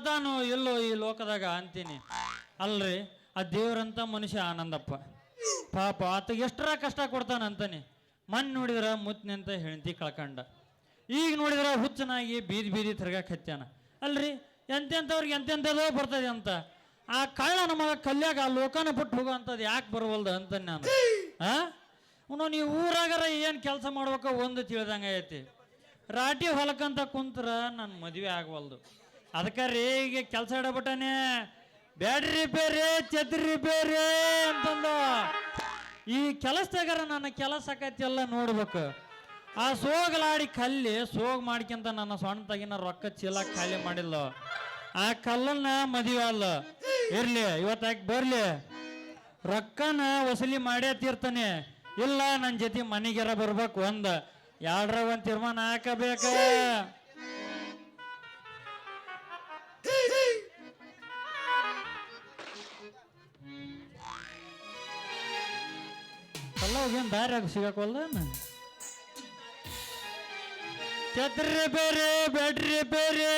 ಅದಾನೋ ಎಲ್ಲೋ ಈ ಲೋಕದಾಗ ಅಂತೀನಿ. ಅಲ್ರಿ, ಆ ದೇವ್ರಂತ ಮನುಷ್ಯ ಆನಂದಪ್ಪ. ಪಾಪ ಆತ ಎಷ್ಟರ ಕಷ್ಟ ಕೊಡ್ತಾನ ಅಂತಾನೆ ಮನ್ ನೋಡಿದ್ರ ಮುತ್ತಿನಂತ ಹೆಂಡತಿ ಕಳ್ಕಂಡ. ಈಗ ನೋಡಿದ್ರ ಹುಚ್ಚನಾಗಿ ಬೀದಿ ಬೀದಿ ತಿರ್ಗಾಕ್ ಹತ್ಯಾನ. ಅಲ್ರಿ, ಎಂತೆಂಥವ್ರಿಗೆ ಎಂತೆಂಥದೋ ಬರ್ತದೆ ಅಂತ. ಆ ಕಳ್ಳ ನಮ್ಮ ಕಲ್ಯಾಗ ಆ ಲೋಕನ ಬಿಟ್ಟು ಹೋಗೋ ಅಂಥದ್ದು ಯಾಕೆ ಬರವಲ್ದು ಅಂತ ನಾನು. ಆ? ಅವನು ನೀವು ಊರಾಗರ ಏನು ಕೆಲಸ ಮಾಡ್ಬೇಕ ಒಂದು ತಿಳಿದಂಗೆ ಐತಿ. ರಾಟಿ ಹೊಲಕ್ಕಂತ ಕುಂತ್ರ ನನ್ನ ಮದುವೆ ಆಗವಲ್ದು. ಅದಕ್ಕೆ ರೀ, ಈಗ ಕೆಲಸ ಇಡಬಿಟ್ಟನೆ. ಬ್ಯಾಡ್ರಿ ಬೇರೆ ಛತ್ರಿ ಬೇರೆ ಅಂತಂದ. ಈ ಕೆಲಸದಾಗಾರ ನನ್ನ ಕೆಲಸ ಎಲ್ಲ ನೋಡ್ಬೇಕು. ಆ ಸೋಗಲಾಡಿ ಕಲ್ಲಿ, ಸೋಗ್ ಮಾಡ್ಕಂತ ನನ್ನ ಸೊಣ್ಣ ತಗಿನ ರೊಕ್ಕ ಚೀಲ ಖಾಲಿ ಮಾಡಿಲ್ಲ. ಆ ಕಲ್ಲನ್ನ ಮದುವೆ ಅಲ್ಲ ಇರ್ಲಿ ಇವತ್ತಾಕಿ ಬರ್ಲಿ? ರೊಕ್ಕನ ವಸೂಲಿ ಮಾಡೇ ತೀರ್ತಾನೆ. ಇಲ್ಲ ನನ್ನ ಜೊತೆ ಮನೆಗೆರ ಬರ್ಬೇಕು ಒಂದ. ಎರಡರ ಒಂದು ತೀರ್ಮಾನ ಹಾಕಬೇಕ? ಅಲ್ಲ ಹೋಗೇನ್ ದಾರಿ ಆಗ ಸಿಗಕ್ವಲ್ಲ ಛತ್ರಿ ಬೇರೆ, ಬೆಡ್ರಿ ಬೇರೆ.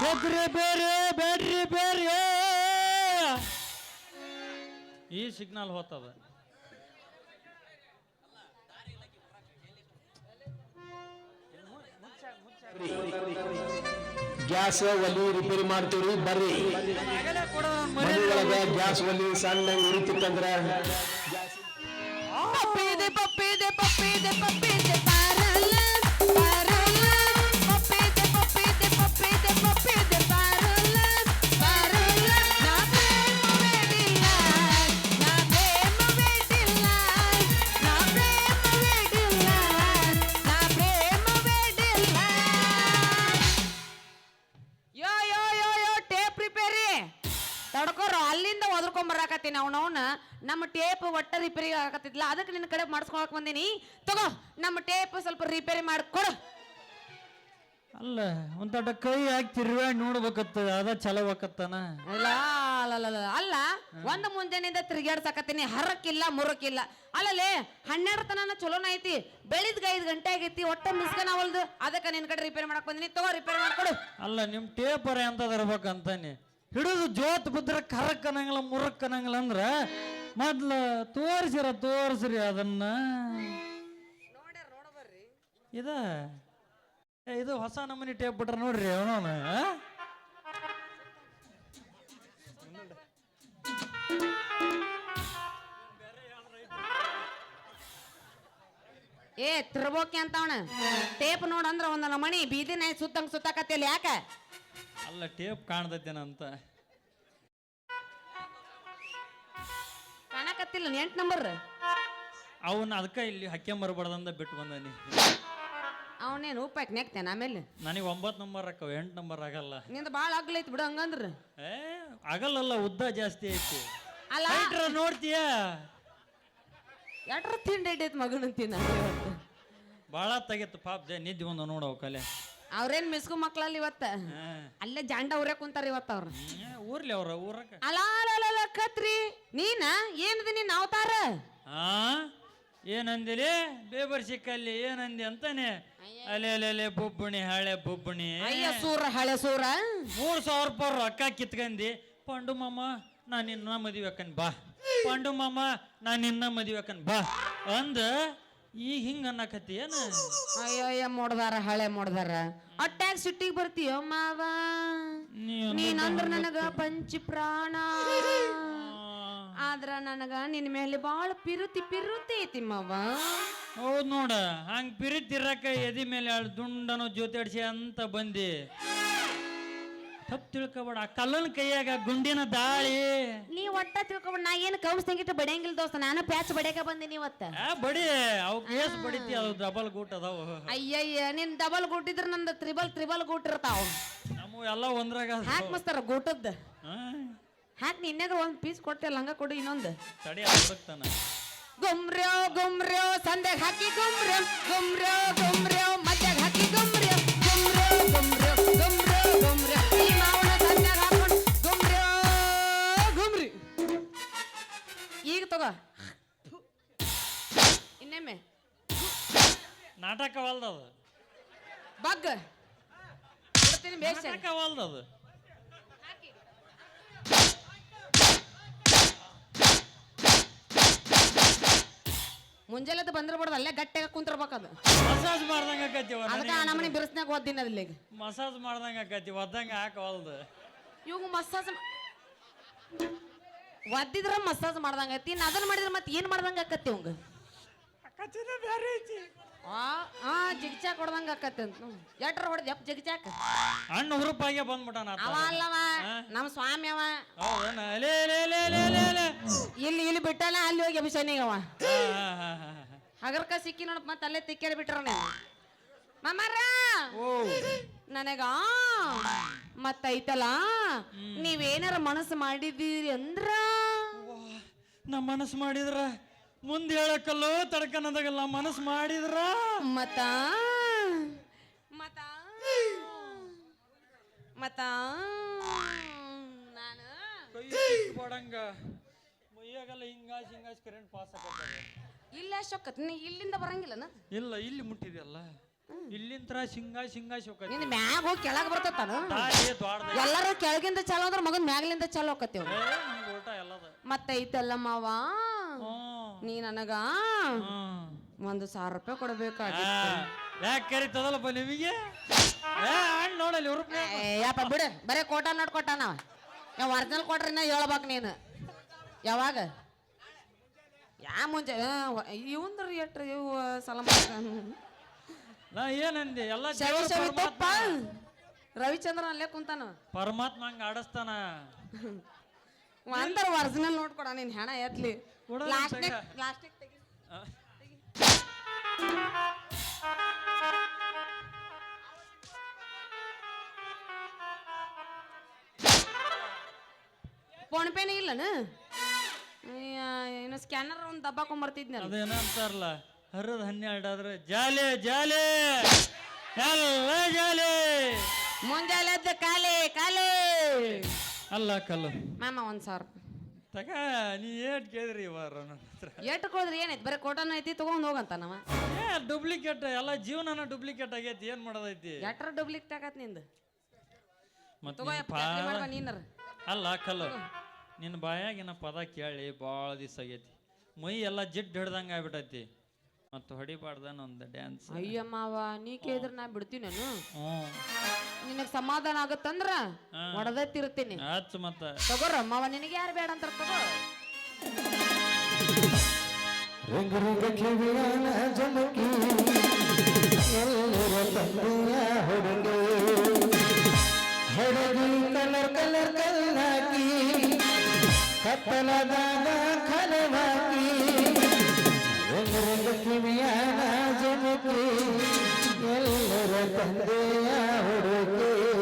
ಛತ್ರಿ ಬೇರೆ, ಬೆಡ್ರಿ ಬೇರೆ. ಈ ಸಿಗ್ನಲ್ ಹೋಗ್ತದ ಗ್ಯಾಸ್ ಒಲಿ ರಿಪೇರಿ ಮಾಡ್ತೀವ್ರಿ ಬರ್ರಿ. ಮನೆಯೊಳಗ ಗ್ಯಾಸ್ ಒಲಿ ಸಣ್ಣ ಉರಿತಿತ್ತಂದ್ರ. ಪಪ್ಪಿ ಅದಕ್ಕೆ ನಿನ್ನ ಕಡೆ ಮಾಡಿಸ್ಕೊಳಕ್ ಬಂದೀನಿ. ತಗೋ ನಮ್ಮ ಟೇಪ್ ಸ್ವಲ್ಪ ರಿಪೇರಿ ಮಾಡ್ಕೊಡು ಅಲ್ಲ ಒಂದ್ ಕೈ ಹಾಕಿ ತಿರುವೆ ನೋಡ್ಬೇಕತ್ತ ಅದ ಚಲೋ ಆಕತ್ತಾನ? ಅಲ್ಲ ಅಲ್ಲ, ಅಲ್ಲ, ಒಂದು ಮುಂಜಾನೆಯಿಂದ ತಿರುಗಾಡ್ಸಕತ್ತೀನಿ ಹರಕ್ಕಿಲ್ಲ ಮುರಕ್ಕಿಲ್ಲ ಅಲ್ಲಲೇ ಹನ್ನೆರಡು ತನನ ಚಲೋನ ಐತಿ. ಬೆಳಿಗ್ಗೆ ಐದು ಗಂಟೆ ಆಗೈತಿ ಒಟ್ಟ ಮಿಸ್ಕನ ಅವಲ್ದು ಅದಕ್ಕೆ ನಿನ್ ಕಡೆ ರಿಪೇರಿ ಮಾಡಕ್ ಬಂದಿನಿ. ತಗೋ ರಿಪೇರಿ ಮಾಡ್ಕೊಡು ಅಲ್ಲ ನಿಮ್ ಟೇಪರ್ ಎಂತದ ತರ್ಬೇಕಂತಾನೆ ಹಿಡಿದು ಜೋತ್ ಬಿದ್ರೆ ಕರಕ್ ಅನ್ನಂಗಿಲ್ಲ ಮುರಕ್ ಅನ್ನಂಗಿಲ್ಲ ಅಂದ್ರ ಮೊದ್ಲ ತೋರಿಸಿರ ತೋರಿಸ್ರಿ ಅದನ್ನ. ಇದ ಇದು ಹೊಸ ನಮೂನಿ ಟೇಪ್ ಬಿಟ್ರ ನೋಡ್ರಿ ಅವನವನ ಏ ತಿರ್ಬೋಕೆ ಅಂತ ಅವನ. ಟೇಪ್ ನೋಡಂದ್ರ ಒಂದ ನಮಣಿ ಬೀದಿನ ಸುತ್ತಂಗ್ ಸುತ್ತಾಕತ್ತಿಲ್ಲ ಯಾಕ? ಅಲ್ಲ ಟೇಪ್ ಕಾಣ್ದತ್ತೇನಂತ ಕಾಣಕತ್ತಿಲ್ಲ ಎಂಟು ನಂಬರ್ ಅವನ್ ಅದಕ್ಕೆ ಇಲ್ಲಿ ಹಕ್ಕೆಂಬರ್ಬಾರ್ದಂದ ಬಿಟ್ಟು ಬಂದಾನಿ. ಅವನೇನು ಉಪ್ಪಾಕ್ ನೆಕ್ತೇನೆ ಆಮೇಲೆ? ನನಗೆ ಒಂಬತ್ತು ನಂಬರ್ ಹಾಕವ ಎಂಟು ನಂಬರ್ ಆಗಲ್ಲ. ನಿಂದ ಭಾಳ ಆಗ್ಲೈತಿ ಬಿಡು ಹಂಗಂದ್ರೆ. ಏ ಆಗಲ್ಲಲ್ಲ ಉದ್ದ ಜಾಸ್ತಿ ಐತಿ. ಅಲ್ಲ. ಹೈಟ್ರ ನೋಡ್ತೀಯ? ಎಟ್ರ ತಿಂಡಿ ಐತಿ ಮಗನ ತಿನ್ನ ಭಾಳ ತೆಗಿತ್ತು ಪಾಪ ನಿದ್ದೆ ಒಂದು ನೋಡವು ಕಲೆ. ಅವ್ರೇನ್ ಮಿಸ್ಕು ಮಕ್ಳಲ್ಲಿ ಇವತ್ತ? ಅಲ್ಲೇ ಜಾಂಡ ಊರೇ ಕುಂತಾರ ಇವತ್ತ ಅವ್ರ. ಊರ್ಲಿ ಅವ್ರ ಊರಕ ಅಲ್ಲ ಕತ್ರಿ ನೀನ? ಏನದ ನೀನ್ ಅವತಾರ? ಆ? ಏನಂದಿಲಿ? ಬೇಬರ್ ಸಿಕ್ಕಲ್ಲಿ ಏನಂದಿ ಅಂತಾನೆ? ಅಲೆ ಅಲೆ ಅಲೆ ಬುಬ್ಬುಣಿ ಹಳೆ ಬುಬ್ಬುಣಿ ಅಯ್ಯ ಸೂರ ಹಳೆ ಸೂರ. ಮೂರ್ ಸಾವಿರ ರೂಪಾಯಿ ರೊಕ್ಕ ಕಿತ್ಕಂದಿ. ಪಂಡು ಮಾಮ ನಾನು ನಿನ್ನ ಮದುವೆ ಬಾ. ಪಂಡು ಮಾಮ ನಾನು ನಿನ್ನ ಮದುವೆ ಬಾ. ಅಂದ ಈಗ ಹಿಂಗ ಅನ್ನಕತ್ತಿ ಏನು? ಅಯ್ಯೋ ಅಯ್ಯ ಮೊಡ್ದಾರ ಹಳೆ ಮೊಡ್ದಾರ. ಅಟ್ಯಾಕ್ ಸಿಟ್ಟಿಗೆ ಬರ್ತೀಯೋ ಮಾವ? ನೀನಂದ್ರ ನನಗ ಪಂಚ ಪ್ರಾಣ ಆದ್ರ ನನಗ ನಿನ್ ಮೇಲೆ ಬಾಳ ಪಿರುತಿ ಪಿರುತಿ ಐತಿ ಮಾವ. ಹೌದ್ ನೋಡ ಹಂಗ ಪಿರಿತಿರಕ ಎದಿ ಮೇಲೆ ದುಂಡನು ಜೊತೆ ಅಂತ ಬಂದಿ. ತಪ್ಪು ತಿಳ್ಕೊಬೇಡ. ಕಲ್ಲನ್ ಕೈಯಾಗ ಗುಂಡಿನ ದಾಳಿ. ನೀ ಒಟ್ಟ ತಿಳ್ಕೊಬೇಡ. ನಾ ಏನು ಕೌಸ್ ತಂಗಿಟ್ಟು ಬಡಿಯಂಗಿಲ್ಲ ದೋಸ್ತ. ನಾನು ಪ್ಯಾಚ್ ಬಡಿಯಾಕ ಬಂದಿನಿ ಇವತ್ತ. ಆ ಬಡಿ. ಅವ್ ಕೇಸ್ ಬಡಿತಿ ಅದು ಡಬಲ್ ಗೂಟ್ ಅದಾವ. ಅಯ್ಯಯ್ಯ ನಿನ್ ಡಬಲ್ ಗೂಟಿದ್ರ ನಂದು ತ್ರಿಬಲ್ ತ್ರಿಬಲ್ ಗೂಟ್ ಇರ್ತಾವ. ನಮ್ಮ ಎಲ್ಲ ಒಂದ್ರಾಗ ಅದಾವ. ಹಾಕ್ ಮಸ್ತಾರ ಗೂಟದ್ದು ಆ, ಹಾಕ್ ನಿನ್ಯಾಗ ಒಂದ್ ಪೀಸ್ ಕೊಟ್ಟೆ ಲಂಗ ಕೊಡು ಇನ್ನೊಂದು. ತಡಿ ಹುಡುಕ್ತಾನ. ಗುಮ್ರ್ಯೋ ಗುಮ್ರ್ಯೋ ಸಂದೆಗ್ ಹಾಕಿ ಗುಮ್ರ್ಯೋ. ಗುಮ್ರ್ಯೋ ಗುಮ್ರ್ಯೋ ಮಧ್ಯಾಗ ಹಾಕಿ ಗುಮ್ರ್ಯೋ. ಗುಮ್ರ್ಯೋ ಗುಮ್ರ್ಯೋ ಗುಮ್ರ್ಯೋ. ತಗೋ. ಇನ್ನೊಮ್ಮೆ. ನಾಟಕವಲ್ದ ಅದು ಬಗ್ ಕೊಡ್ತೀನಿ ಬೇಷ್ ಸಾಕಾವಲ್ದು ಅದು ಮುಂಜಾನೆ ಬಂದಿರ್ಬಾರ್ದು ಅಲ್ಲೇ ಗಟ್ಟಿಯಾಗ ಕುಂತಿರ್ಬೇಕದು ಅದು. ಮಸಾಜ್ ಮಾಡ್ದಂಗ ಆಕೈತಿ ಅದಕ್ಕೆ ನಮ್ಮನೆ ಬಿರ್ಸ್ನಾಗ ಓದಿನ ಅದಿಲ್ಲ ಈಗ ಮಸಾಜ್ ಮಾಡ್ದಂಗ ಆಕತಿ ಒದ್ದಂಗ ಹಾಕವಲ್ದು ಇವಾಗ ಮಸಾಜ್ ಒದ್ದಿದ್ರ ಮಸಾಜ್ ಮಾಡ್ದಂಗ ಐತಿ ಇನ್ನು ಅದನ್ನ ಮಾಡಿದ್ರೆ ಮತ್ತೆ ಏನ್ ಮಾಡ್ದಂಗ ಆಕತಿ ಅವಂಗ? ಬೇರೆ ಐತಿ. ಆ ಆ ಜಿಗ್ಚಾಕ್ ಹೊಡ್ದಂಗ ಆಕತಿ ಅಂತ. ಎಟ್ರ ಹೊಡೆದ ಯಪ್ಪ ಜಿಗ್ಚಾಕ್ ಅಣ್ಣ ಹುರುಪಾಗೆ ಬಂದ್ಬಿಟ್ಟಾನ ಅವ ಅಲ್ಲವ ನಮ್ಮ ಸ್ವಾಮಿ ಅವ. ಹೌದೇನ? ಲೇ ಲೇ ಲೇ ಲೇ ಲೇ ಲೇ. ಇಲ್ಲಿ ಇಲ್ಲಿ ಬಿಟ್ಟಲ್ಲ ಅಲ್ಲಿ ಹೋಗಿ ಅಭಿಷೇನಿಗೆ ಅವ. ಹಾ, ಹಾ, ಹಾ, ಹಾ, ಹಾ. ಹಗರ್ಕ ಸಿಕ್ಕಿ ನೋಡಪ್ಪ ಮತ್ತೆ ಅಲ್ಲೇ ತಿಕ್ಕೇಳಿ ಬಿಟ್ರ ಮಾಮಾರ! ಓ. ನನಗ ಮತ್ತೈತಲ್ಲ ನೀವೇನಾರ ಮನಸ್ಸು ಮಾಡಿದ್ದೀರಿ ಅಂದ್ರ ನಾ ಮನಸ್ಸು ಮಾಡಿದ್ರ ಮುಂದೆ ಹೇಳಕ್ಕಲ್ಲೋ ತಡ್ಕನದಾಗಲ್ಲ ಮನಸ್ಸು ಮಾಡಿದ್ರ? ಮತ. ಮತ. ಮತ. ನಾನು. ಕೊಡಂಗ ಮೈಯಾಗಲ್ಲ ಹಿಂಗಾಸ್ ಹಿಂಗಾಸ್ ಕರೆಂಟ್ ಪಾಸ್ ಆಗತ್ತೆ ಇಲ್ಲ ಶೊಕ್ಕತ್ ನೀ ಇಲ್ಲಿಂದ ಬರಂಗಿಲ್ಲನ ಇಲ್ಲ ಇಲ್ಲಿ ಮುಟ್ಟಿದೆಯಲ್ಲ. ಇಲ್ಲಿಂತ್ರ ಹಿಂಗಾಸ್ ಸಿಂಗಾ ಹೋಗತ್ತೆ. ನಿನ್ನ ಮ್ಯಾಗ ಹೋಗಿ ಕೆಳಗೆ ಬರ್ತತಾನು ದ್ವಾಡ್ದ ಎಲ್ಲರೂ ಕೆಳಗಿಂದ ಚಾಲು ಅಂದ್ರೆ ಮಗನ್ ಮ್ಯಾಗ್ಲಿಂದ ಚಾಲು ಹೋಗತ್ತೇವ್ ಊಟ ಎಲ್ಲದ. ಮತ್ತೈತಲ್ಲ ಮಾವ? ಹ್ಮ್ ನೀ ನನಗ ಒಂದು ಸಾವಿರ ರೂಪಾಯಿ ಕೊಡಬೇಕಾಗಿತ್ತು. ಯಾಕೆ ಕರಿತದಲ್ಲಪ್ಪ ನಿಮಗೆ? ಹಣ್ಣು ನೋಡಲ್ಲಿ ಯಪ್ಪ ಬಿಡು. ಬರೇ ಕೋಟ ನೋಡ್ ಕೊಟ್ಟಾನ ಯಾವ ಒರಿಜಿನಲ್ ಕೊಟ್ರಿ ನಾ ಹೇಳ್ಬೇಕು ನೀನು. ಯಾವಾಗ? ಯಾ ಮುಂಜೆ ಇವಂದ್ರ ರೇಟ್ ಇವು ಸಲ ನಾ ಏನಂದೆ ಎಲ್ಲ ಶವಿ ದೇವ್ರ ಶವಿ ತಪ್ಪ? ಪರಮಾತ್ಮ ರವಿಚಂದ್ರ ಅಲ್ಲೇ ಕುಂತಾನ. ಪರಮಾತ್ಮ ಹಂಗ ಆಡಸ್ತಾನ. ಅಂದ್ರ ಒರಿಜಿನಲ್ ನೋಡ್ಕೊಡ ನೀನ್ ಹೆಣ ಎತ್ಲಿ. ಕೊಡು ಲಾಸ್ಟ್ನೇ ತಗ. ಫೋನ್ ಪೇನೇ ಇಲ್ಲನ? ಏನು ಸ್ಕ್ಯಾನರ್ ಒಂದು ದಬ್ಬಾಕೊಂಬರ್ತಿದ್ನಲ್ಲ ಬರ್ತಿದ್ನಲ್ಲ ಅಂತಾರಲ್ಲ ಹರಿದ ಹನ್ನೆರಡು ಆದ್ರೆ ಜಾಲಿ ಜಾಲಿ! ಎಲ್ಲ ಜಾಲಿ! ಮುಂಜಾನೆ ಕಾಲಿ ಕಾಲಿ! ಅಲ್ಲ ಕಲ್ಲು. ಮಾಮ ಒಂದ್ ಸಾವಿರ ತಗ ನೀ ಏಟ್ ಕೇಳಿದ್ರಿ ಇವಾರ ನನ್ನ ಹತ್ರ. ಎಟ್ಟು ಕೊಡ್ರಿ ಏನೈತಿ ಬರೀ ಕೋಟನ ಐತಿ ತಗೊಂಡ್ ಹೋಗಂತ ನಾವ. ಏ ಡೂಪ್ಲಿಕೇಟ್ ಎಲ್ಲ ಜೀವನನ ಡುಪ್ಲಿಕೇಟ್ ಆಗೈತಿ ಏನ್ ಮಾಡೋದೈತಿ? ಎಟ್ರ ಡುಪ್ಲಿಕೇಟ್ ಆಗತ್ ನಿಂದು? ಮತ್ತೆ ತಗೋ ನಿನ್ ಯಪ್ಪ, ಚಾಕ್ರಿ ಮಾಡ್ಕೊ ನೀನರ. ಅಲ್ಲ ಕಲ್ಲು. ನಿನ್ನ ಬಾಯಾಗಿನ ಪದ ಕೇಳಿ ಭಾಳ ದಿವಸ ಆಗೈತಿ. ಮೈ ಎಲ್ಲ ಜಿಡ್ ಹಿಡ್ದಂಗೆ ಆಗ್ಬಿಟ್ಟೈತಿ. ಮತ್ತು ಹೊಡಿಬಾರ್ದ ಒಂದು ಡ್ಯಾನ್ಸ್ ಅಯ್ಯ ಮಾವ ನೀ ಕೇಳಿದ್ರ ನಾ ಬಿಡ್ತೀನಿ ನಾನು ಹ್ಞೂ ನಿನಗ್ ಸಮಾಧಾನ ಆಗತ್ತಂದ್ರ ಹಾ. ಆಯ್ತು ಮತ್ತೆ. ತಗೋರ ಮಾವ ನಿನಗೆ ಯಾರು ಬೇಡ ಅಂತ ತಗೋ. ರಂಗ ರಂಗ ಕಿವಿಯಾನ ಜಮಕಿ. ಎಲ್ಲರ ತಂದೆಯ ಹುಡುಗಿ. ಹಡಗಿ ಕಲರ್ ಕಲರ್ ಕಲ್ಲಾಕಿ. ಕತ್ತಲದಾಗ ಖಲವಾಕಿ ಕಿವಿಯ ಜಮಕಿ ಎಲ್ಲರ ತಂದೆಯ ಹುಡುಗಿ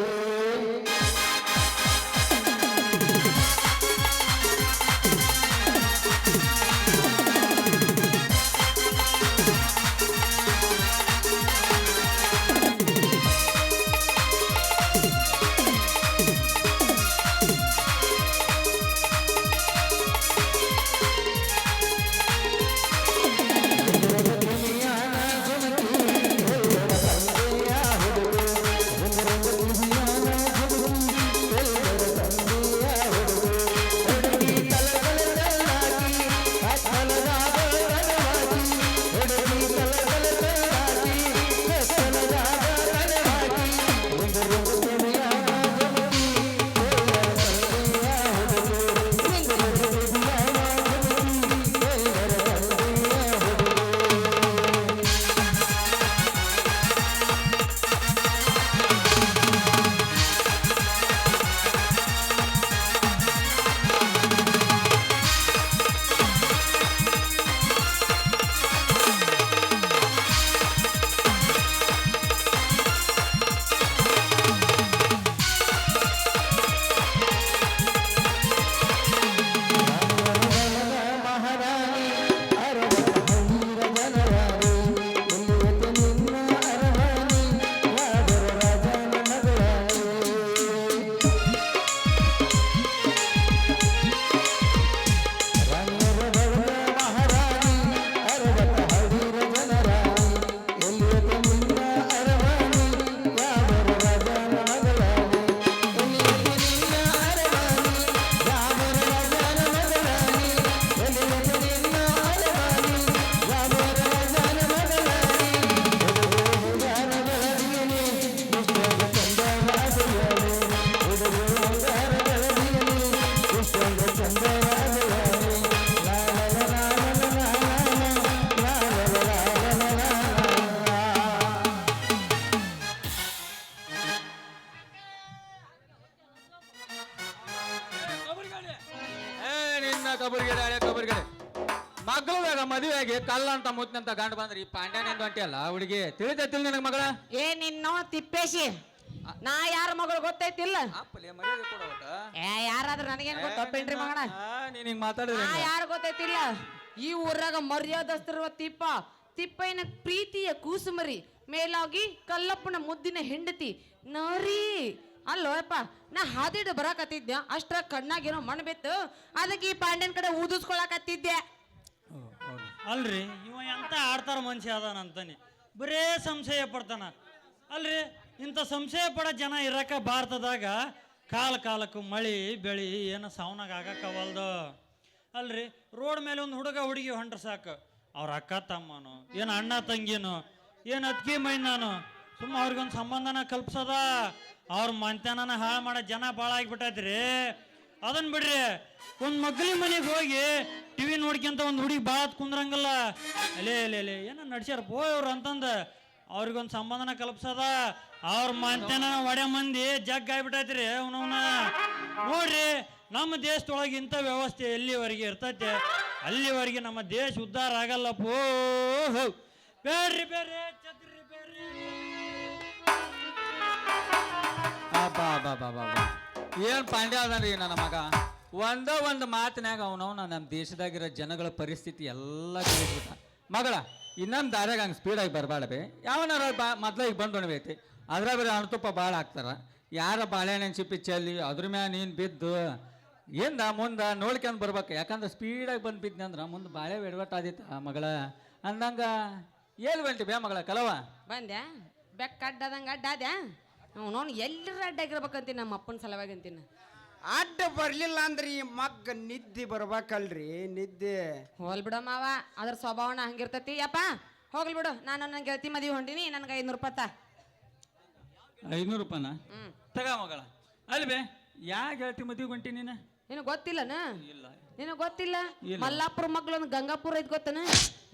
ಮದುವೆಯಾಗಿ ಕಲ್ಲ ಅಂತ ಮುತ್ತಂತ ಗಂಡ ಬಂದ್ರಿ ಈ ಪಾಂಡ್ಯನಿಂದ ಹೊಂಟಿಯಲ್ಲ ಹುಡುಗಿ? ತಿಳಿತೈತಿಲ್ ನಿನಗೆ ಮಗಳ? ಏ ನಿನ್ನೋ ತಿಪ್ಪೇಶಿ. ನಾ ಯಾರ ಮಗಳು ಗೊತ್ತೈತಿಲ್ಲ. ಏ ಯಾರಾದ್ರೂ ನನಗೇನ್ ಗೊತ್ತಪ್ಪೇನ್ರಿ ಮಗಣ ನೀನ್ ಹಿಂಗ್ ಮಾತಾಡಿದ್ರೆ ನಾ ಯಾರು ಗೊತ್ತೈತಿಲ್ಲ? ಈ ಊರಾಗ ಮರ್ಯಾದಸ್ತಿರುವ ತಿಪ್ಪ ತಿಪ್ಪಯ್ಯನ ಪ್ರೀತಿಯ ಕೂಸುಮರಿ ಮೇಲಾಗಿ ಕಲ್ಲಪ್ಪನ ಮುದ್ದಿನ ಹೆಂಡತಿ. ನರಿ ಅಲ್ಲೋಯಪ್ಪ ನಾ ಹಾದಿಡ್ ಬರಾಕತ್ತಿದ್ದೆ ಅಷ್ಟ್ರ ಕಣ್ಣಾಗೇನೋ ಮಣ್ಣು ಬಿತ್ತು. ಅದಕ್ಕೆ ಈ ಪಾಂಡ್ಯನ್ ಕಡೆ ಊದಿಸ್ಕೊಳಕತ್ತಿದ್ದೆ. ಅಲ್ರಿ, ಇವ ಎಂತ ಆಡ್ತಾರ ಮನುಷ್ಯ ಅದಾನಂತಾನೆ ಬರೇ ಸಂಶಯ ಪಡ್ತಾನ. ಅಲ್ರಿ, ಇಂಥ ಸಂಶಯ ಪಡ ಜನ ಇರಕ ಭಾರತದಾಗ ಕಾಲ ಕಾಲಕ್ಕೆ ಮಳಿ, ಬೆಳಿ ಏನು ಸಾವನಾಗ ಆಗಕ್ಕವಲ್ದು. ಅಲ್ರಿ, ರೋಡ್ ಮೇಲೆ ಒಂದು ಹುಡುಗ ಹುಡುಗಿ ಹೊಂಟ್ರ ಸಾಕು. ಅವ್ರ ಅಕ್ಕ ತಮ್ಮನು, ಏನು ಅಣ್ಣ ತಂಗಿನು, ಏನು ಅತ್ಕಿ ಮೈನಾನು, ಸುಮ್ಮ ಅವ್ರಿಗೊಂದು ಸಂಬಂಧನ ಕಲ್ಪಿಸದ. ಅವ್ರ ಮಂತ್ಯನ ಹಾಳು ಮಾಡೋ ಜನ ಭಾಳ ಆಗಿಬಿಟ್ಟೈತ್ರಿ ಅದನ್ನ ಬಿಡ್ರಿ, ಒಂದು ಮಗ್ಲಿ ಮನೆಗೆ ಹೋಗಿ ಟಿವಿ ನೋಡ್ಕೊಂತ ಒಂದು ಹುಡುಗಿ ಭಾಳ ಕುಂದ್ರಂಗಲ್ಲ. ಅಲೇ ಅಲೇ ಅಲೇ, ಏನ ನಡ್ಸ್ಯಾರ? ಪೋ ಇವ್ರು ಅಂತಂದ, ಅವ್ರಿಗೊಂದು ಸಂಬಂಧನ ಕಲ್ಪಿಸದ. ಅವ್ರ ಮಂತೆನ ಒಡೆ ಮಂದಿ ಜಗ್ ಆಗ್ಬಿಟ್ಟೈತ್ರಿ ಅವನವನ. ನೋಡ್ರಿ, ನಮ್ಮ ದೇಶದೊಳಗೆ ಇಂಥ ವ್ಯವಸ್ಥೆ ಎಲ್ಲಿವರೆಗೆ ಇರ್ತೈತೆ? ಅಲ್ಲಿವರೆಗೆ ನಮ್ಮ ದೇಶ ಉದ್ಧಾರ ಆಗಲ್ಲ ಪೋ. ಬೇಡ್ರಿ ಬೇರೆ ಛತ್ರಿ ಬೇರೆ ಬಾ ಬಾ ಬಾ ಬಾ ಅಬ್ಬಾ. ಏನ್ ಪಾಂಡ್ಯ ಅದನ್ರಿ ನನ್ನ ಮಗ? ಒಂದ ಒಂದು ಮಾತಿನಾಗ ಅವನವನ ನಮ್ಮ ದೇಶದಾಗಿರೋ ಜನಗಳ ಪರಿಸ್ಥಿತಿ ಎಲ್ಲ ತಿಳಿದ್ಬಿಟ್ಟ. ಮಗಳ, ಇನ್ನೊಂದು ದಾರ್ಯಾಗ ಹಂಗೆ ಸ್ಪೀಡಾಗಿ ಬರಬಾರ್ದು ಯಾವನಾರ ಬಾ ಈಗ ಬಂದು ಒಣಬೇತಿ ಅದ್ರ ಬೇರೆ ಅಣತುಪ್ಪ ಭಾಳ ಹಾಕ್ತಾರ ಯಾರ ಬಾಳೆಹಣ್ಣಿನ ಚಿಪ್ಪಿ ಚೆಲ್ಲಿ, ಅದ್ರ ಮ್ಯಾಲ ನೀನು ಬಿದ್ದು ಎಂದ ಮುಂದೆ ನೋಡ್ಕೊಂಡು ಬರ್ಬೇಕು. ಯಾಕಂದ್ರೆ ಸ್ಪೀಡಾಗಿ ಬಂದು ಬಿದ್ದೆ ಅಂದ್ರೆ ಮುಂದೆ ಬಾಳೆ ಎಡವಟ್ಟ ಆದಿತ್ತ ಮಗಳ. ಅಂದಂಗ, ಎಲ್ಲಿ ಬಂಟಿ ಬ್ಯಾ ಮಗಳ, ಕಲವ? ಬಂದ್ಯಾ? ಬೆಕ್ಕ ಅಡ್ಡದಂಗ ಅಡ್ಡಾದ್ಯಾ? ಅವನವನು ಎಲ್ಲರ ಅಡ್ಡಾಗಿರ್ಬೇಕಂತೀನಿ ನಮ್ಮ ಅಪ್ಪನ ಸಲುವಾಗಿ ಅಂತೀನಿ. ಅಡ್ಡ ಬರ್ಲಿಲ್ಲ ಅಂದ್ರೆ ಈ ಮಗ್ಗ ನಿದ್ದೆ ಬರ್ಬೇಕಲ್ರಿ ನಿದ್ದೆ. ಹೋಲ್ ಬಿಡ ಮಾವ ಅದ್ರ ಸ್ವಭಾವನ ಹಂಗಿರ್ತತಿ. ಯಪ್ಪ ಹೋಗ್ಲಿ ಬಿಡು. ನಾನು ನನ್ನ ಗೆಳತಿ ಮದುವೆ ಹೊಂಟಿನಿ ನನ್ಗೆ ಐನೂರು ರೂಪಾಯಿ ತಾ. ಐನೂರು ರೂಪಾಯಿನ? ಹ್ಮ್. ತಗ ಮಗಳ. ಅಲ್ವೇ ಯಾ ಗೆಳತಿ ಮದುವೆ ಹೊಂಟಿ ನೀನು? ನಿನಗೆ ಗೊತ್ತಿಲ್ಲನ? ಇಲ್ಲ. ನಿನಗೆ ಗೊತ್ತಿಲ್ಲ? ಮಲ್ಲಾಪುರ ಮಗ್ಳು ಒಂದು ಗಂಗಾಪುರ ಐತ್ ಗೊತ್ತನ?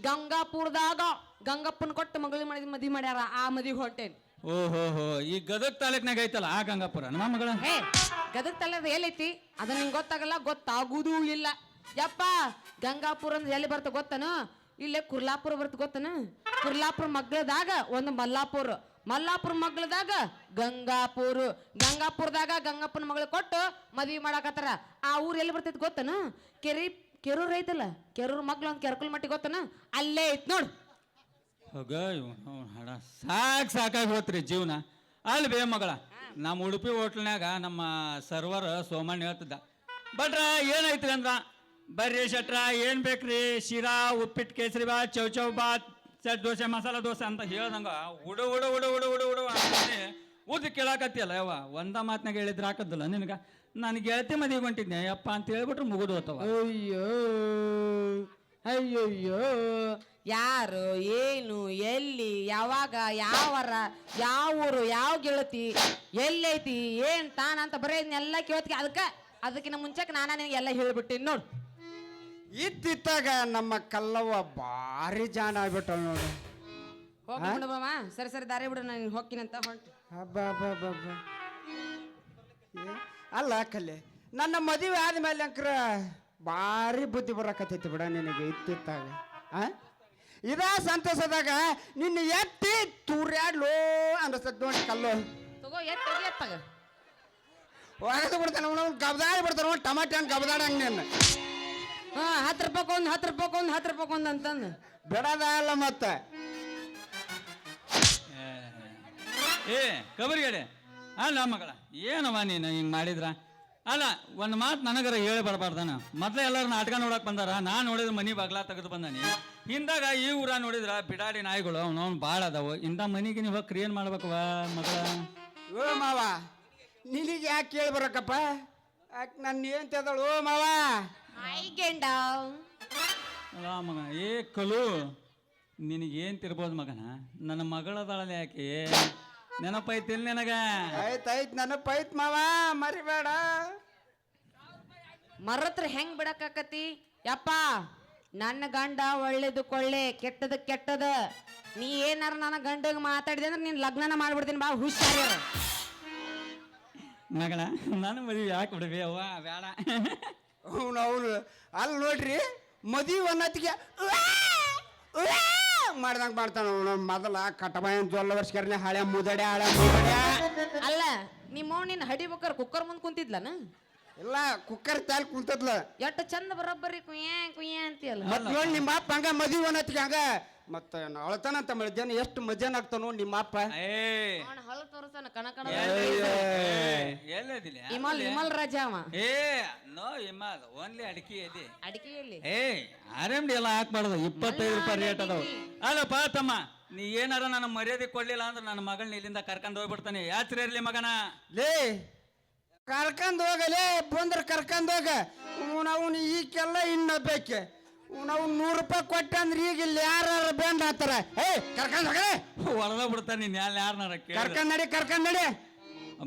ಗಂಗಾಪುರದಾಗ ಗಂಗಪ್ಪನ ಕೊಟ್ಟು ಮಗಳು ಮದಿ ಮದುವೆ ಮಾಡ್ಯಾರ ಆ ಮದುವೆ ಹೊಂಟೇನಿ. ಓಹೋ ಹೋ ಈ ಗದಗ ತಾಲೂಕ್ನಾಗ ಐತಲ್ಲ ಆ ಗಂಗಾಪುರ, ನಮ್ಮ ಮಗಳ? ಗದಗ ತಲೆದ ಎಲ್ಲೈತಿ? ಅದ ನಿಂಗೆ ಗೊತ್ತಾಗಲ್ಲ, ಗೊತ್ತಾಗುದೂ ಇಲ್ಲ. ಯಪ್ಪ, ಗಂಗಾಪುರ ಅಂದ್ರೆ ಎಲ್ಲಿ ಬರ್ತ ಗೊತ್ತನ? ಇಲ್ಲೇ ಕುರ್ಲಾಪುರ ಬರ್ತ ಗೊತ್ತನ? ಕುರ್ಲಾಪುರ ಮಗ್ಳದಾಗ ಒಂದು ಮಲ್ಲಾಪುರ. ಮಲ್ಲಾಪುರ ಮಗ್ಳದಾಗ ಗಂಗಾಪುರ. ಗಂಗಾಪುರದಾಗ ಗಂಗಾಪುರ ಮಗಳ ಕೊಟ್ಟು ಮದ್ವಿ ಮಾಡಾಕತ್ತಾರ. ಆ ಊರು ಎಲ್ಲಿ ಬರ್ತೈತಿ ಗೊತ್ತನು? ಕೆರಿ, ಕೆರೂರ್ ಐತಲ್ಲ? ಕೆರೂರ್ ಮಗ್ಳು ಒಂದು ಕೆರ್ಕುಲ್ ಮಟ್ಟಿ ಗೊತ್ತನ? ಅಲ್ಲೇ ಐತ್ ನೋಡು. ಹೋಗ ಹಡ ಸಾಕ್ ಸಾಕಾಗಿ ಹೋತ್ರಿ ಜೀವನ. ಅಲ್ಲಿ ಬೇ ಮಗಳ ನಮ್ಮ ಉಡುಪಿ ಹೋಟ್ಲ್ನಾಗ ನಮ್ಮ ಸರ್ವರ್ ಸೋಮಣ್ಣ ಹೇಳ್ತಿದ್ದ. ಬಟ್ರ ಏನಾಯ್ತು ಅಂದ್ರ? ಬರ್ರಿ ಶೆಟ್ರ, ಏನ್ ಬೇಕ್ರಿ? ಶಿರಾ ಉಪ್ಪಿಟ್ಟು ಕೇಸರಿ ಬಾತ್ ಚೌ ಚೌ ಬಾತ್ ಸೆಟ್ ದೋಸೆ, ಮಸಾಲಾ ದೋಸೆ ಅಂತ ಹೇಳ್ದಂಗ ಉಡು ಉಡು ಉಡು ಉಡು ಉಡು ಉಡು ಉದ್ದು ಕೇಳಾಕತ್ತಿಯಲ್ಲ, ಯವ್ವ, ಒಂದ ಮಾತ್ನಾಗ ಹೇಳಿದ್ರೆ ಹಾಕದ್ದಲ್ಲ ನಿನಗ? ನಾನು ಗೆಳತಿ ಮದುವೆ ಹೊಂಟಿದ್ನೆ ಯಪ್ಪ ಅಂತ ಹೇಳ್ಬಿಟ್ರು ಮುಗಿದು ಹೋತವ ಅಯ್ಯೋ. ಅಯ್ಯಯ್ಯೋ ಯಾರು ಏನು ಎಲ್ಲಿ ಯಾವಾಗ ಯಾವರ ಯಾವ ಊರು ಯಾವ ಗೆಳತಿ ಎಲ್ಲೈತಿ ಏನ್ ತಾನ ಅಂತ ಬರೀ ಇದನ್ನೆಲ್ಲ ಕೇಳ್ತಿ ಅದಕ್ಕೆ ಅದಕ್ಕಿಂತ ಮುಂಚೆಕ್ ನಾನ ನಿನಗೆ ಎಲ್ಲ ಹೇಳ್ಬಿಟ್ಟಿನಿ ನೋಡು. ಇತ್ತಿತ್ತಾಗ ನಮ್ಮ ಕಲ್ಲವ್ವ ಭಾರಿ ಜಾನ ಆಗ್ಬಿಟ್ಟ ನೋಡು. ಹೋಗಿ ಬಿಡು ಮಾಮ ಸರಿ ಸರಿ ದಾರಿ ಬಿಡು ನಾನು ಹೋಗ್ತೀನಂತ ಹೊಂಟು. ಹಬ್ಬ ಅಲ್ಲ ಕಲೆ ನನ್ನ ಮದುವೆ ಆದ್ಮೇಲೆ ಅಂಕ್ರ ಭಾರಿ ಬುದ್ಧಿ ಬರಕತ್ತೈತಿ ಬಿಡ ನಿನಗೆ ಇತ್ತಿತ್ತಾಗ ಆ? ಇದ ಸಂತಸದಾಗ ನಿನ್ನ ಎತ್ತಿ ತೂರ್ಯಾಡ್ಲೋ ಅನ್ಸತ್ ನೋಡಿ ಕಲ್ಲು. ತಗೋ ಎತ್ತ ಎತ್ತಾಗ. ಒಗದು ಬಿಡ್ತಾನೆ ಅವನು ಗಬದಾಡಿ ಬಿಡ್ತಾನೆ ಅವ್ನು ಟಮಾಟೆ ಹಣ್ಣು ಗಬದಾಡಂಗ ನೀನು ಹಾ ಹತ್ತು ರೂಪಾಯಿ ಒಂದು ಹತ್ತು ರೂಪಾಯಿ ಒಂದು ಹತ್ತು ರೂಪಾಯಿ ಒಂದು ಅಂತಂದು. ಬಿಡದ ಅಲ್ಲ ಮತ್ತೆ. ಏ ಕಬರಿಗಡೆ ಅಲ್ಲ ಮಗಳ ಏನವ ನೀನು ಹಿಂಗೆ ಮಾಡಿದ್ರ? ಅಲ್ಲ ಒಂದು ಮಾತು ನನಗರ ಹೇಳಿ ಬರಬಾರ್ದನ. ಮೊದಲೇ ಎಲ್ಲರೂ ನಾಟಕ ನೋಡಕ್ ಬಂದಾರ ನಾ ನೋಡಿದ್ರ ಮನಿ ಬಾಗ್ಲ ತೆಗೆದು ಬಂದಾನಿ. ಹಿಂದಾಗ ಈ ಊರ ನೋಡಿದ್ರ ಬಿಡಾಡಿ ನಾಯಿಗಳು ಅವನು ಭಾಳ ಅದಾವು. ಇಂಥ ಮನಿಗೆ ನೀವು ಕ್ರಿಯೇನ್ ಏನ್ ಮಾಡ್ಬೇಕವ ಮಗಳ? ಓ ಮಾವ ನಿನಗೆ ಯಾಕೆ ಕೇಳಿ ಬರಕಪ್ಪ? ಯಾಕೆ ನನ್ನ ಏನ್ ತೆದಳು ಓ ಮಾವ. ಅಲ್ಲ ಮಗ ಏ ಕಲು ನಿನಗೇನು ತಿರ್ಬೋದು ಮಗನ? ನನ್ನ ಮಗಳದಾಳಲ್ಲ ಯಾಕೆ? ನೆನಪೈತಿಲ್ ನಿನಗ? ಆಯ್ತಾಯ್ತು ಆಯ್ತ್ ನೆನಪೈತ್ ಮಾವ ಮರಿಬೇಡ. ಮರತ್ರ ಹೆಂಗ್ ಬಿಡಕ್ಕಾಕತಿ ಯಪ್ಪ ನನ್ನ ಗಂಡ ಒಳ್ಳೇದು ಕೊಳ್ಳೆ ಕೆಟ್ಟದ ಕೆಟ್ಟದ. ನೀ ಏನಾರ ನನ್ನ ಗಂಡಗೆ ಮಾತಾಡಿದೆ ಅಂದ್ರೆ ನೀನ್ ಲಗ್ನನ ಮಾಡ್ಬಿಡ್ತೀನಿ ಬಾ ಹುಷಾರ ಮಗಳ ನಾನು ಮದುವೆ ಯಾಕೆ ಬಿಡಬೇ ಅವ್ವ? ಬೇಡ. ಅವನು ಅವನು ಅಲ್ಲಿ ನೋಡ್ರಿ ಮದುವೆ ಅನ್ನತ್ತಿಗೆ ಮಾಡ್ದಂಗೆ ಮಾಡ್ತಾನ ಅವನು ಮೊದಲ ಕಟಬಾಯನ್ ಜೊಲ್ಲ ವರ್ಷಕರ್ನೆ ಹಳೆ ಮುದಡೆ ಹಳೆ ಮುದಡೆ. ಅಲ್ಲ ನಿಮ್ಮ ನಿನ್ನ ಹಡಿಬೇಕಾರ ಕುಕ್ಕರ್ ಮುಂದೆ ಕುಂತಿದ್ಲನ? ಇಲ್ಲ ಕುಕ್ಕರ್ ತಾಲ್ ಕುಂತದ್ಲ. ಎಷ್ಟು ಚಂದ ಬರೋಬ್ಬರಿ ಕುಯ್ಯ ಕುಯ್ಯ ಅಂತೀಯಲ್ಲ? ಮತ್ ನೋಡಿ ನಿಮ್ಮ ಅಪ್ಪ ಹಂಗ ಮದುವೆ ಹಂಗ ಮತ್ತ ತಮ್ಮ ಜನ ಎಷ್ಟು ಮಜಾನ ಆಗ್ತಾನೋ ನಿಮ್ಮ ಅಪ್ಪ? ಏ. ಅವನ ಹೊಲ ತೋರಿಸ್ತಾನ ಕಣ ಕಣ ಎಲ್ಲದಿಲ್ಲ ಇಮಲ್ ಇಮಲ್ ರಾಜ ಅವ. ಏ ನೋ ಹಿಮಾಲ್ ಓನ್ಲಿ ಅಡಿಕೆ ಇದೆ. ಅಡಿಕೆಯಲ್ಲಿ. ಏ ಆರ್ ಎಂ ಡಿ ಎಲ್ಲ ಹಾಕ್ಬಾರ್ದು ಇಪ್ಪತ್ತೈದು ರೂಪಾಯಿ ರೇಟ್ ಅದಾವ. ಅಲ್ಲಪ್ಪ ತಮ್ಮ ನೀ ಏನಾರ ನನ್ನ ಮರ್ಯಾದೆ ಕೊಡ್ಲಿಲ್ಲ ಅಂದ್ರೆ ನನ್ನ ಮಗಳನ್ನ ಇಲ್ಲಿಂದ ಕರ್ಕೊಂಡು ಹೋಗ್ಬಿಡ್ತಾನೆ. ಯಾತ್ರೆ ಇರ್ಲಿ ಮಗನ. ಲೇ ಕರ್ಕೊಂಡ್ ಹೋಗಲೇ ಬಂದ್ರೆ ಕರ್ಕೊಂಡ್ ಹೋಗ. ಅವನು ಈಕೆಲ್ಲ ಇನ್ನ ಬೇಕೆ ನಾವು ನೂರು ರೂಪಾಯಿ ಕೊಟ್ಟಂದ್ರೆ ಈಗ ಇಲ್ಲಿ ಯಾರು ಬ್ಯಾಂಡ್ ಹಾಕ್ತಾರ? ಏ ಕರ್ಕೊಂಡ್ ಹೋಗಲೇ. ಹೊಡೆದ ಬಿಡ್ತಾನೆ ನೀನ್ ಯಾರು ಯಾರನಾರ ಕರ್ಕೊಂಡ್ ನಡಿ ಕರ್ಕೊಂಡ್ ನಡಿ.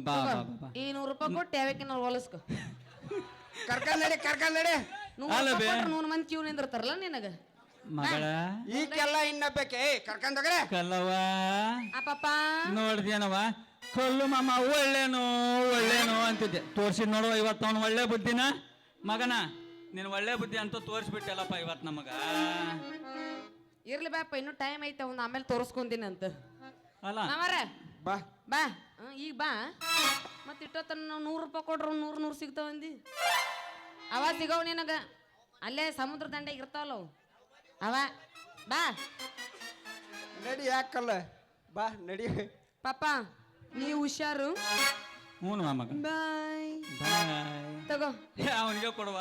ಬಾ ಬಾ ಬಾ, ಬಾ. ಈ ನೂರು ರೂಪಾಯಿ ಕೊಟ್ಟು ಯಾವಕ್ಕೆ ನಾವು ಹೊಲಸ್ಕೊ? ಕರ್ಕೊಂಡ್ ನಡಿ ಕರ್ಕೊಂಡ್ ನಡಿ. ನೂರು ಅಲ್ಲ ರೂಪಾಯಿ ಬೇ. ಕೊಟ್ರೆ ನೂರು ಮಂದಿ ಕ್ಯೂ ನಿಂದಿರ್ತಾರಲ್ಲ ನಿನಗ? ಮಗಳ. ಈಗೆಲ್ಲ ಇನ್ನ ಬೇಕೆ? ಏ ಕರ್ಕೊಂಡ್ ಹೋಗ್ರೆ. ಕಲ್ಲವ ಆ ಪಾಪ. ನೋಡ್ದೇನವ ಕಲ್ಲು ಮಾಮ ಒಳ್ಳೇನು ಒಳ್ಳೇನು ಅಂತಿದ್ದೆ. ತೋರ್ಸಿದ್ ನೋಡುವ ಇವತ್ತು ಅವ್ನು ಒಳ್ಳೆ ಬುದ್ಧಿನ. ಮಗನ ನೀನು ಒಳ್ಳೆ ಬುದ್ಧಿ ಅಂತ ತೋರಿಸ್ಬಿಟ್ಟಲ್ಲಪ್ಪ ಇವತ್ತು ನಮಗ. ಇರ್ಲಿ ಬಾಪ ಇನ್ನೂ ಟೈಮ್ ಐತೆ ಅವ್ನು ಆಮೇಲೆ ತೋರಿಸ್ಕೊಂತೀನಿ ಅಂತ. ಅಲ್ಲ. ಮಾಮಾರ ಬಾ. ಬಾ. ಹ್ಮ್, ಈಗ ಬಾ. ಮತ್ತೆ ಇಟ್ಟೋತನ ನಾವು ನೂರು ರೂಪಾಯಿ ಕೊಟ್ರು ನೂರು ನೂರು ಸಿಗ್ತಾವಂದಿ ಅವ ಸಿಗವ್ ನಿನಗ. ಅಲ್ಲೇ ಸಮುದ್ರ ದಂಡೆ ಇರ್ತಾವಲ್ಲ ಅವು. ಅವ ಬಾ. ನಡಿ ಯಾಕಲ್ಲ? ಬಾ ನಡಿ. ಪಾಪ ನೀ ಹುಷಾರು. ಹ್ಞೂ ಮಗ ಬಾಯ್. ಬಾಯ್. ತಗೋ. ಅವನಿಗೆ ಕೊಡುವ.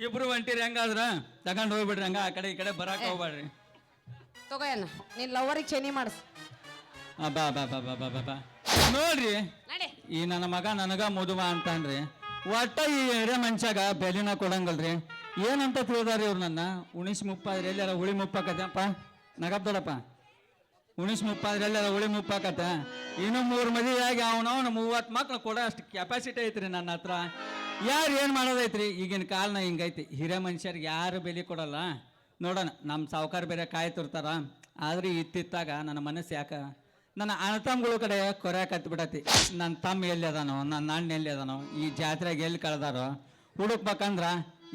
ಇಬ್ರು ಹೊಂಟಿರಿ ಹೆಂಗಾದ್ರ. ತಗೊಂಡು ಹೋಗ್ಬಿಡ್ರಿ ಹಂಗ ಆ ಕಡೆ ಈ ಕಡೆ ಬರಾಕ ಹೋಗ್ಬೇಡ್ರಿ. ತಗೋ ಅಣ್ಣ ನೀನ್ ಲವರಿಗೆ ಚೇನಿ ಮಾಡಿಸ್. ಆ, ಬಾ ಬಾ ಬಾ ಬಾ ಬಾ ಬಾ ಬಾ. ನೋಡ್ರಿ ನಡಿ. ಈ ನನ್ನ ಮಗ ನನಗ ಮುದುವ ಅಂತಾನ್ರಿ ಒಟ್ಟ ಈ ಎರೆ ಮನುಷ್ಯಾಗ ಬೆಲಿನ ಕೊಡಂಗಲ್ರಿ. ಏನಂತ ತಿಳಿದಾರಿ ಇವ್ರು ನನ್ನ? ಉಣಿಸ್ ಮುಪ್ಪಾದ್ರೆ ಎಲ್ಲಾರ ಹುಳಿ ಮುಪ್ಪಾಕತ್ತಪ್ಪ ನಗಬ್ದಳಪ್ಪ ಉಣಿಸ್ ಮುಪ್ಪಾದ್ರೆ ಎಲ್ಲಾರ ಹುಳಿ ಮುಪ್ಪಾಕತ್ತ ಇನ್ನು ಮೂರು ಮದುವೆ ಆಗಿ ಅವನವನು ಮೂವತ್ತು ಮಕ್ಳು ಕೊಡೋ ಅಷ್ಟು ಕೆಪಾಸಿಟಿ ಐತ್ರಿ ನನ್ನ ಹತ್ರ. ಯಾರು ಏನು ಮಾಡೋದೈತ್ರಿ? ಈಗಿನ ಕಾಲನ ಹಿಂಗೈತಿ. ಹಿರಿಯ ಮನುಷ್ಯರಿಗೆ ಯಾರು ಬೆಲೆ ಕೊಡಲ್ಲ. ನೋಡೋಣ ನಮ್ಮ ಸಾವುಕಾರ ಬೇರೆ ಕಾಯ್ತಿರ್ತಾರ ಆದ್ರೆ ಇತ್ತಿತ್ತಾಗ ನನ್ನ ಮನಸ್ಸು ಯಾಕ? ನನ್ನ ಅಣ್ಣತಮ್ಮಗಳ ಕಡೆ ಬಿಡತಿ ನನ್ನ ತಮ್ಮ ಎಲ್ಲಿ ಅದಾನೋ ನನ್ನ ಅಣ್ಣ ಎಲ್ಲಿ ಅದಾನೋ, ಈ ಜಾತ್ರೆಗೆ ಎಲ್ಲಿ ಕಳೆದಾರೋ, ಹುಡುಕ್ಬೇಕಂದ್ರ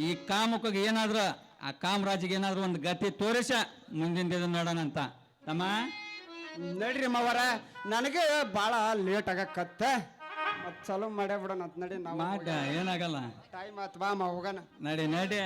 ಈ ಕಾಮಕ್ಕೆ ಏನಾದ್ರು, ಆ ಕಾಮರಾಜಿಗೆ ಏನಾದ್ರು ಒಂದು ಗತಿ ತೋರಿಸ ಮುಂದಿನ ದಿನ ನೋಡೋಣ ಅಂತ. ತಮ್ಮ? ನಡ್ರಿ ಮಾವರ ನನಗೆ ಭಾಳ ಲೇಟ್ ಆಗಕತ್ತ. ಮತ್ ಚಲೋ ಮಾಡೇ ಬಿಡೋಣ ಅಂತ ನಡಿ ನಾವು ಮಾಡ ಏನಾಗಲ್ಲ. ಟೈಮ್ ಆತ್ ಬಾ ಮಾ ಹೋಗೋಣ. ನಡಿ ನಡಿ.